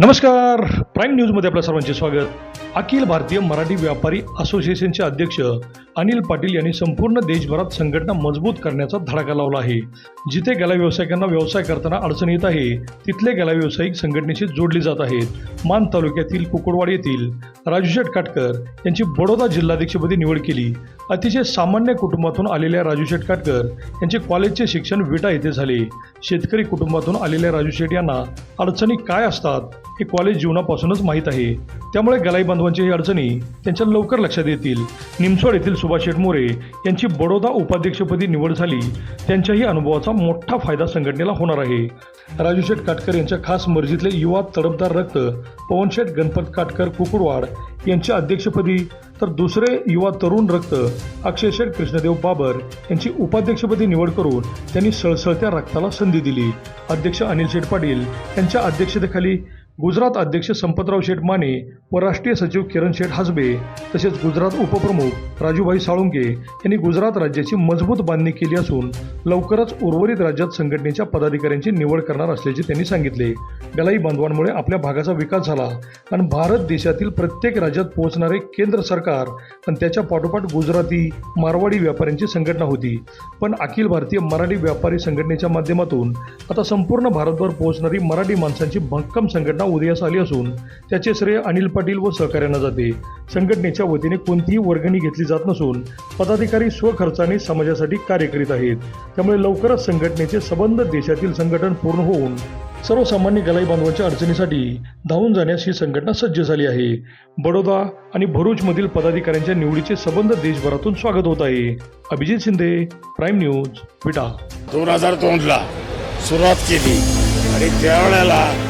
नमस्कार. प्राईम न्यूजमध्ये आपल्या सर्वांचे स्वागत. अखिल भारतीय मराठी व्यापारी असोसिएशनचे अध्यक्ष अनिल पाटील यांनी संपूर्ण देशभरात संघटना मजबूत करण्याचा धडाका लावला आहे. जिथे गेल्या व्यावसायिकांना व्यवसाय करताना अडचण येत आहे तिथले गेला व्यावसायिक संघटनेशी जोडली जात आहेत. मान तालुक्यातील कुकुडवाड येथील राजूशेठ काटकर यांची बडोदा जिल्हाध्यक्षपदी निवड केली. अतिशय सामान्य कुटुंबातून आलेल्या राजू शेठ काटकर यांचे कॉलेजचे शिक्षण विटा येथे झाले. शेतकरी कुटुंबातून आलेल्या राजू शेट यांना अडचणी काय असतात हे कॉलेज जीवनापासूनच माहीत आहे. त्यामुळे गलाई बांधवांच्या ही अडचणी त्यांच्या लवकर लक्षात येतील. निमसोड येथील सुभाष शेठ मोरे यांची बडोदा उपाध्यक्षपदी निवड झाली. त्यांच्याही अनुभवाचा मोठा फायदा संघटनेला होणार आहे. राजू शेठ काटकर यांच्या खास मर्जीतले युवा तडपदार रक्त पवनशेठ गणपत काटकर कुकुडवाड यांच्या अध्यक्षपदी तर दुसरे युवा तरुण रक्त अक्षयशेठ कृष्णदेव बाबर यांची उपाध्यक्षपदी निवड करून त्यांनी सळसळत्या रक्ताला संधी दिली. अध्यक्ष अनिल शेठ पाटील यांच्या अध्यक्षतेखाली गुजरात अध्यक्ष संपतराव शेठ माने व राष्ट्रीय सचिव किरण शेठ हासबे तसेच गुजरात उपप्रमुख राजूभाई साळुंके यांनी गुजरात राज्याची मजबूत बांधणी केली असून लवकरच उर्वरित राज्यात संघटनेच्या पदाधिकाऱ्यांची निवड करणार असल्याचे त्यांनी सांगितले. गलाई बांधवांमुळे आपल्या भागाचा विकास झाला आणि भारत देशातील प्रत्येक राज्यात पोहोचणारे केंद्र सरकार आणि त्याच्या पाठोपाठ गुजराती मारवाडी व्यापाऱ्यांची संघटना होती. पण अखिल भारतीय मराठी व्यापारी संघटनेच्या माध्यमातून आता संपूर्ण भारतभर पोहोचणारी मराठी माणसांची भक्कम संघटना उदयास आली असून त्याचे श्रेय अनिल पाटील व सहकार्यांना जाते. संघटनेच्या वतीने कोणतीही वर्गणी घेतली जात नसून पदाधिकारी स्वखर्चाने समाजासाठी कार्य करीत आहेत. त्यामुळे लवकरच संघटनेचे संबंध देशातील संघटन पूर्ण होऊन सर्वसामान्य गलाई बांधवांच्या अडचणीसाठी धावून जाण्यास ही संघटना सज्ज झाली आहे. बडोदा आणि भरूचमधील पदाधिकाऱ्यांच्या निवडीचे संबंध देशभरातून स्वागत होत आहे. Abhijit Shinde prime news Vita. दोन हजार दोनला सुरुवात केली. आणि त्यावेळेला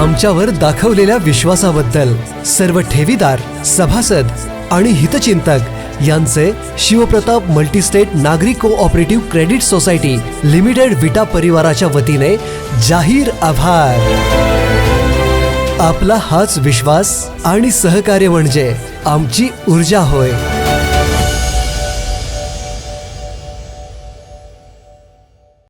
आमच्यावर दाखवलेल्या विश्वासाबद्दल सर्व ठेवीदार सभासद आणि हितचिंतक यांचे शिवप्रताप मल्टीस्टेट नागरी cooperative credit society limited Vita परिवाराच्या वतीने जाहीर आभार. आपला हाच विश्वास आणि सहकार्य म्हणजे आमची ऊर्जा होय.